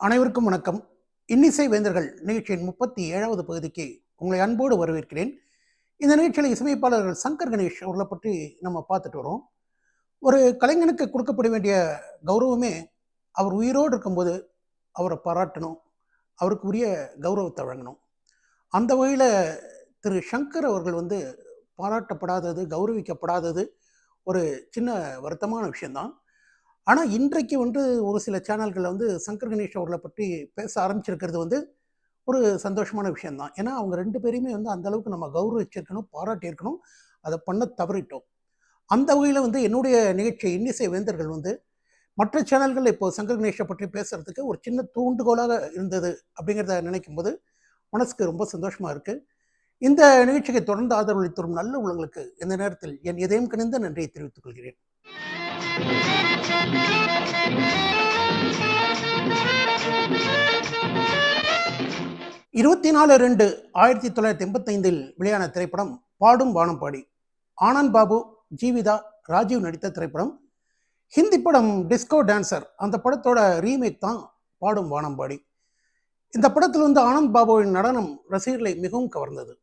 அனைவருக்கும் வணக்கம். இன்னிசை வேந்தர்கள் நிகழ்ச்சியின் முப்பத்தி ஏழாவது பகுதிக்கு உங்களை அன்போடு வரவேற்கிறேன். இந்த நிகழ்ச்சியில் இசையமைப்பாளர்கள் சங்கர் கணேஷ் அவர்களை பற்றி நம்ம பார்த்துட்டு வரோம். ஒரு கலைஞனுக்கு கொடுக்கப்பட வேண்டிய கௌரவமே அவர் உயிரோடு இருக்கும்போது அவரை பாராட்டணும் அவருக்கு உரிய கௌரவத்தை வழங்கணும். அந்த வகையில் திரு சங்கர் அவர்கள் வந்து பாராட்டப்படாதது கௌரவிக்கப்படாதது ஒரு சின்ன வருத்தமான விஷயம்தான். ஆனால் இன்றைக்கு வந்து ஒரு சில சேனல்களில் வந்து சங்கர் கணேஷ் அவர்களை பற்றி பேச ஆரம்பிச்சிருக்கிறது வந்து ஒரு சந்தோஷமான விஷயம்தான். ஏன்னா அவங்க ரெண்டு பேரையுமே வந்து அந்த அளவுக்கு நம்ம கௌரவிச்சிருக்கணும் பாராட்டியிருக்கணும். அதை பண்ண தவறிட்டோம். அந்த வகையில் வந்து என்னுடைய நிகழ்ச்சி இன்னிசை வேந்தர்கள் வந்து மற்ற சேனல்கள் இப்போ சங்கர் கணேஷை பற்றி பேசுறதுக்கு ஒரு சின்ன தூண்டுகோலாக இருந்தது அப்படிங்கிறத நினைக்கும் போது மனசுக்கு ரொம்ப சந்தோஷமாக இருக்குது இந்த நிகழ்ச்சிக்கு தொடர்ந்து ஆதரவளித்து வரும் நல்ல உள்ளங்களுக்கு இந்த நேரத்தில் என் இதயம் கணிந்த நன்றியை தெரிவித்துக் கொள்கிறேன். இருபத்தி நாலு ரெண்டு ஆயிரத்தி தொள்ளாயிரத்தி எண்பத்தைந்தில் வெளியான திரைப்படம் பாடும் வானம்பாடி. ஆனந்த் பாபு ஜீவிதா ராஜீவ் நடித்த திரைப்படம். ஹிந்தி படம் டிஸ்கோ டான்சர். அந்த படத்தோட ரீமேக் தான் பாடும் வானம்பாடி. இந்த படத்தில் வந்து ஆனந்த் பாபுவின் நடனம் ரசிகர்களை மிகவும் கவர்ந்தது.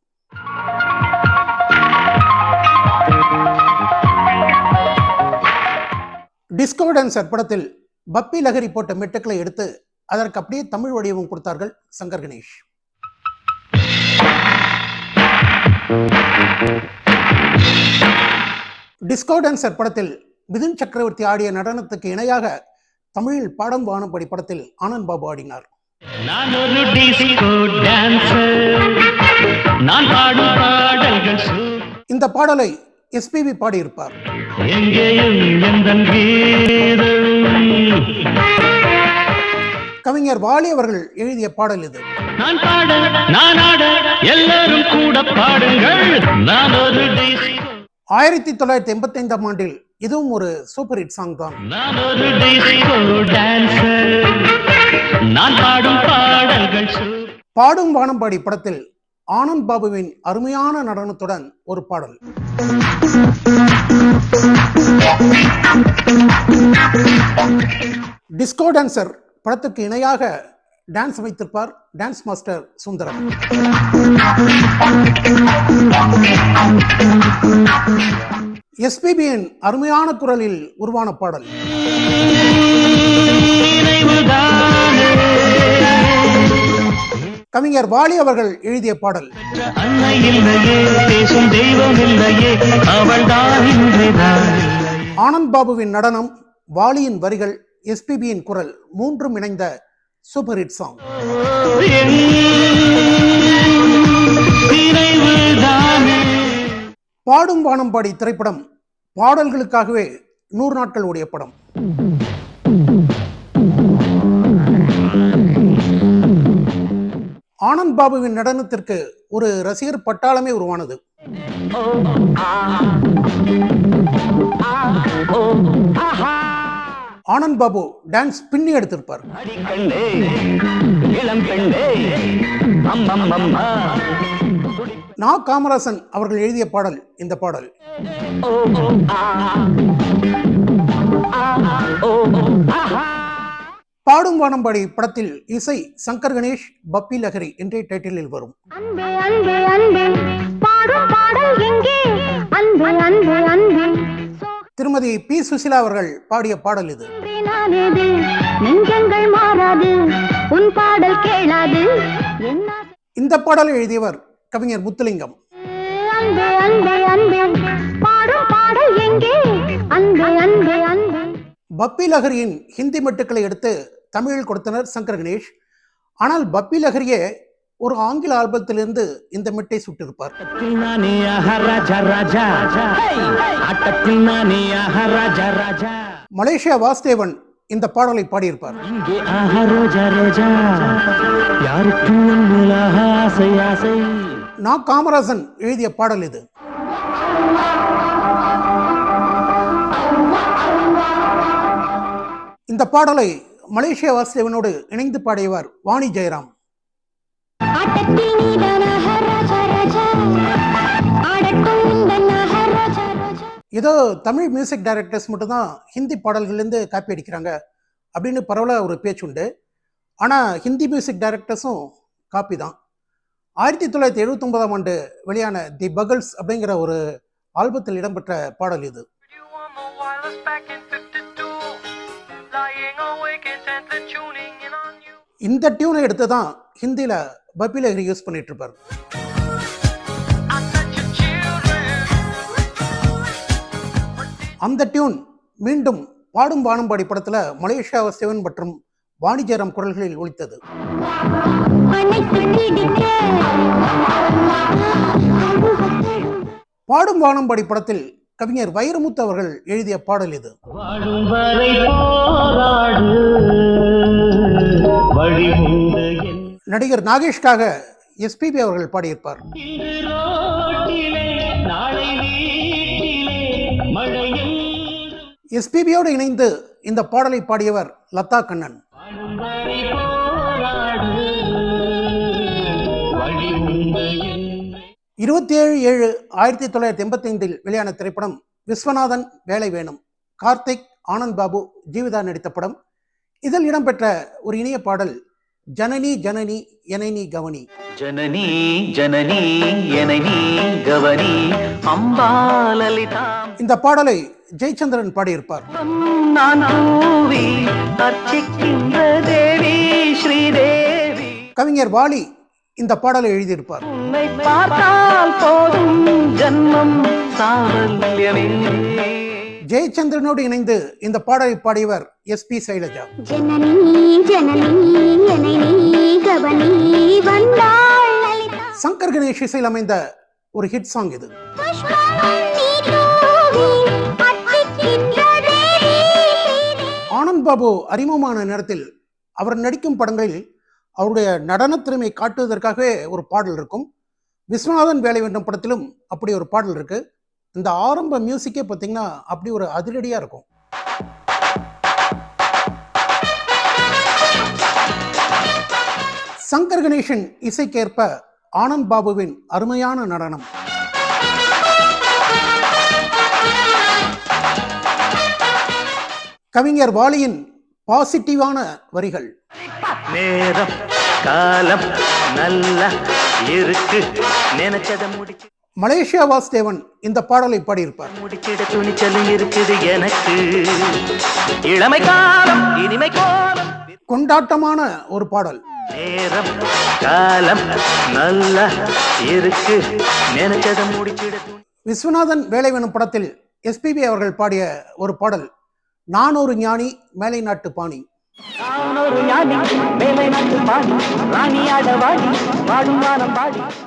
டிஸ்கோ டான்சர் படத்தில் பப்பி லஹரி போட்ட மெட்டுக்களை எடுத்து அதற்கு அப்படியே தமிழ் வடிவம் கொடுத்தார்கள் சங்கர் கணேஷ். டிஸ்கோ டான்சர் படத்தில் மிதுன் சக்கரவர்த்தி ஆடிய நடனத்துக்கு இணையாக தமிழில் பாடம் வானப்படி படத்தில் ஆனந்த் பாபு ஆடினார். நான் இந்த பாடலை எஸ்பிபி பாடியிருப்பார். எங்கேயும் எந்தன் கீதம் கவிஞர் வாலி அவர்கள் எழுதிய பாடல் இது. நான் பாட நான் ஆட எல்லாரும் கூட பாடுங்கள். நான் ஒரு ஆயிரத்தி தொள்ளாயிரத்தி எண்பத்தைந்தாம் ஆண்டில் இதுவும் ஒரு சூப்பர் ஹிட் சாங் தான். நான் ஒரு நான் பாடும் பாடல்கள் பாடும் வானம்பாடி படத்தில் ஆனந்த் பாபுவின் அருமையான நடனத்துடன் ஒரு பாடல். டிஸ்கோ டான்சர் படத்துக்கு இணையாக டான்ஸ் வைத்திருப்பார் டான்ஸ் மாஸ்டர் சுந்தரம். எஸ்பிபியின் அருமையான குரலில் உருவான பாடல். கவிஞர் வாலி அவர்கள் எழுதிய பாடல். அன்னை இல்லையே பேசும் தெய்வம் இல்லையே அவள் தான் ஆனந்த் பாபுவின் நடனம் வாலியின் வரிகள் எஸ்பிபியின் குரல் மூன்றும் இணைந்த சூப்பர் ஹிட் சாங். பாடும் பாடும் வானம்பாடி திரைப்படம் பாடல்களுக்காகவே நூறு நாட்கள் ஓடிய படம். ஆனந்த் பாபுவின் நடனத்திற்கு ஒரு ரசிகர் பட்டாளமே உருவானது. ஆனந்த் பாபு டான்ஸ் பின்னி எடுத்திருப்பார். நா காமராசன் அவர்கள் எழுதிய பாடல் இந்த பாடல். பாடும் வானம்பாடி படத்தில் இசை சங்கர் கணேஷ் பப்பி லஹரி என்ற டைட்டிலில் வரும். திருமதி பி. சுசிலா அவர்கள் பாடிய பாடல் இது. இந்த பாடலை எழுதியவர் கவிஞர் முத்துலிங்கம். பப்பி லஹரியின் ஹிந்தி மெட்டுக்களை எடுத்து தமிழில் கொடுத்தனர் சங்கர் கணேஷ். ஆனால் பப்பி லஹரியே ஒரு ஆங்கில ஆல்பத்திலிருந்து இந்த மெட்டை சுட்டிருப்பார். மலேசியா வாசுதேவன் இந்த பாடலை பாடியிருப்பார். நா காமராசன் எழுதிய பாடல் இது. இந்த பாடலை மலேசிய வாசுதேவனோடு இணைந்து பாடியவர் வாணி ஜெயராம். ஏதோ தமிழ் மியூசிக் டைரக்டர்ஸ் மட்டும்தான் ஹிந்தி பாடல்கள்லேருந்து காப்பி அடிக்கிறாங்க அப்படின்னு பரவல ஒரு பேச்சுண்டு. ஆனால் ஹிந்தி மியூசிக் டைரக்டர்ஸும் காப்பி தான். ஆயிரத்தி தொள்ளாயிரத்தி எழுபத்தொன்பதாம் ஆண்டு வெளியான தி பகல்ஸ் அப்படிங்கிற ஒரு ஆல்பத்தில் இடம்பெற்ற பாடல் இது. இந்த டியூனை எடுத்து தான் ஹிந்தியில் பப்பி லஹரி யூஸ் பண்ணிட்டு இருப்பார் அந்த டியூன் மீண்டும் பாடும் வானம்பாடி படத்தில் மலேசியாவை சிவன் மற்றும் வாணிஜரம் குரல்களில் ஒலித்தது. பாடும் வானம்பாடி படத்தில் கவிஞர் வைரமுத்து அவர்கள் எழுதிய பாடல் இது. நடிகர் நாகேஷ்காக எஸ்பிபி அவர்கள் பாடியிருப்பார். எஸ்பிபியோடு இணைந்து இந்த பாடலை பாடியவர் லதா கண்ணன். இருபத்தி ஏழு ஏழு ஆயிரத்தி தொள்ளாயிரத்தி எண்பத்தைந்தில் வெளியான திரைப்படம் விஸ்வநாதன் வேலை வேணும். கார்த்திக் ஆனந்த் பாபு ஜீவிதா நடித்த படம். இதில் இடம்பெற்ற ஒரு இனிய பாடல் ஜனனி ஜனனி எனை நீ கவனி ஜனனி ஜனனி எனை நீ கவனி அம்பா லலிதாம் இந்த பாடலை ஜெயச்சந்திரன் பாடியிருப்பார். கவிஞர் வாலி இந்த பாடலை எழுதியிருப்பார். உன்னை பார்த்தால் போதும் ஜன்மம் சாவல்யமே ஜெயச்சந்திரனோடு இணைந்து இந்த பாடலை பாடியவர் சைலஜா. கவனி வந்தாள் லலிதா. சங்கர் கணேஷ் இசையில் அமைந்த ஒரு ஹிட் சாங் இது. ஆனந்த் பாபு அறிமுகமான நேரத்தில் அவர் நடிக்கும் படங்களில் அவருடைய நடனத்திறமை காட்டுவதற்காகவே ஒரு பாடல் இருக்கும். விஸ்வநாதன் வேலை வேண்டும் படத்திலும் அப்படி ஒரு பாடல் இருக்கு. இந்த ஆரம்ப மியூசிக்கே பார்த்தீங்கன்னா அப்படி ஒரு அதிரடியாக இருக்கும். சங்கர் கணேசன் இசைக்கேற்ப ஆனந்த் பாபுவின் அருமையான நடனம். கவிஞர் வாலியின் பாசிட்டிவான வரிகள். நேரம் காலம் நல்லா இருக்கு. நினைச்சத முடிச்சு மலேசியா வாசுதேவன் இந்த பாடலை பாடியிருப்பார். முடிச்சிட துணிச்சலும் இருக்குது எனக்கு. இளமை காலம் இனிமை காலம். கொண்டாட்டமான ஒரு பாடல். நேரம் காலம் நல்லா இருக்கு. நினைச்சத முடிச்சிட விஸ்வநாதன் வேலை வேணும் படத்தில் எஸ்பிபி அவர்கள் பாடிய ஒரு பாடல் நான் ஒரு ஞானி மேலை நாட்டு பாணி.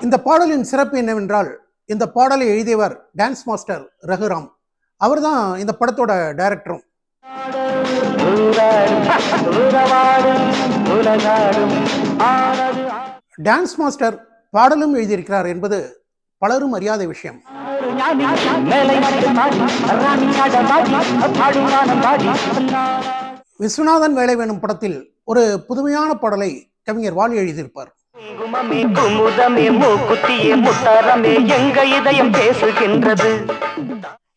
இந்த பாடலின் சிறப்பு என்னவென்றால் இந்த பாடலை எழுதியவர் டான்ஸ் மாஸ்டர் ரகுராம். அவர்தான் இந்த படத்தோட டைரக்டரும். டான்ஸ் மாஸ்டர் பாடலும் எழுதியிருக்கிறார் என்பது பலரும் அறியாத விஷயம். மேலை விஸ்வநாதன் வேலை வேணும் படத்தில் ஒரு புதுமையான பாடலை கவிஞர் வாலி எழுதியிருப்பார். குங்குமமே குமுதமே மூக்குத்தியே முத்தாரமே எங்க இதயம் பேசுகின்றது?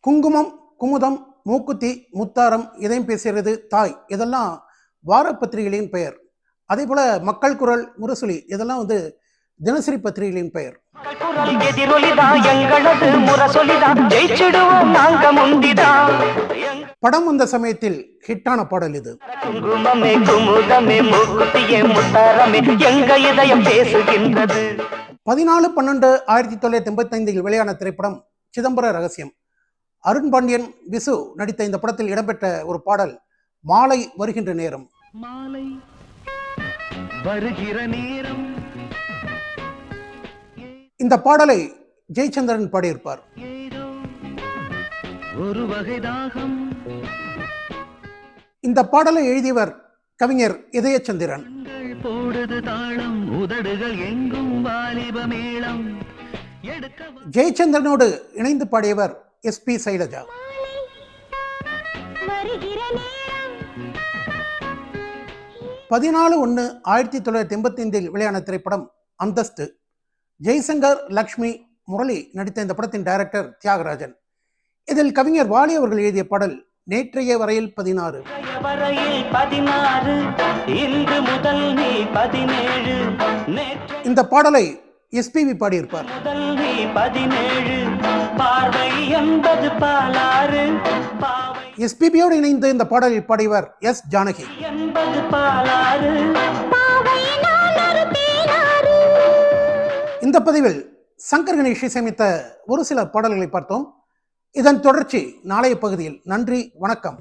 குங்குமம் குமுதம் மூக்குத்தி முத்தாரம் இதயம் பேசுகிறது தாய் இதெல்லாம் வார பத்திரிகைகளின் பெயர். அதே போல மக்கள் குரல் முரசொலி இதெல்லாம் வந்து தினசரி பத்திரிகைகளின் பெயர். குரல் எதிரொலிதா எங்களது முரசொலிதா ஜெயிச்சிடுவோம் நாங்க முந்திதா எங்க படம் வந்த சமயத்தில் ஹிட்டான பாடல் இது. குங்குமமே குமுதமே மூக்குத்தியே முத்தாரமே எங்க இதயம் பேசுகின்றது? பதினாலு பன்னெண்டு ஆயிரத்தி தொள்ளாயிரத்தி எண்பத்தைந்தில் வெளியான திரைப்படம் சிதம்பர ரகசியம். அருண் பாண்டியன் விசு நடித்த இந்த படத்தில் இடம்பெற்ற ஒரு பாடல் மாலை வருகின்ற நேரம். மாலை வருகிற நேரம். இந்த பாடலை ஜெயச்சந்திரன் பாடியிருப்பார். ஒரு வகை தாகம். இந்த பாடலை எழுதியவர் கவிஞர் இதயச்சந்திரன். கண்கள் போடுது தாளம் உதடுகள் எங்கும் வாலிப மேளம். எடுக்க வ- ஜெயச்சந்திரனோடு இணைந்து பாடியவர் எஸ்பி சைலஜா. வருகிற நேரம். பதினாலு ஒன்று ஆயிரத்தி தொள்ளாயிரத்தி எண்பத்தைந்தில் வெளியான திரைப்படம் அந்தஸ்து. ஜெய்சங்கர் லக்ஷ்மி முரளி நடித்த இந்த படத்தின் டைரக்டர் தியாகராஜன். இதில் கவிஞர் வாலி அவர்கள் எழுதிய பாடல் நேற்றைய வரையில் பதினாறு. இன்று முதல் நீ பதினேழு. இந்த பாடலை எஸ்பிவி பாடியிருப்பார். முதல் நீ பதினேழு பார்வை என்பது பாலாறு பாவை எஸ்பிபியோடு இணைந்து இந்த பாடலை பாடியவர் எஸ் ஜானகி. என்பது பாலாறு இந்த பதிவில் சங்கர் கணேஷ் இசையமைத்த ஒரு சில பாடல்களை பார்த்தோம். இதன் தொடர்ச்சி நாளைய பகுதியில். நன்றி வணக்கம்.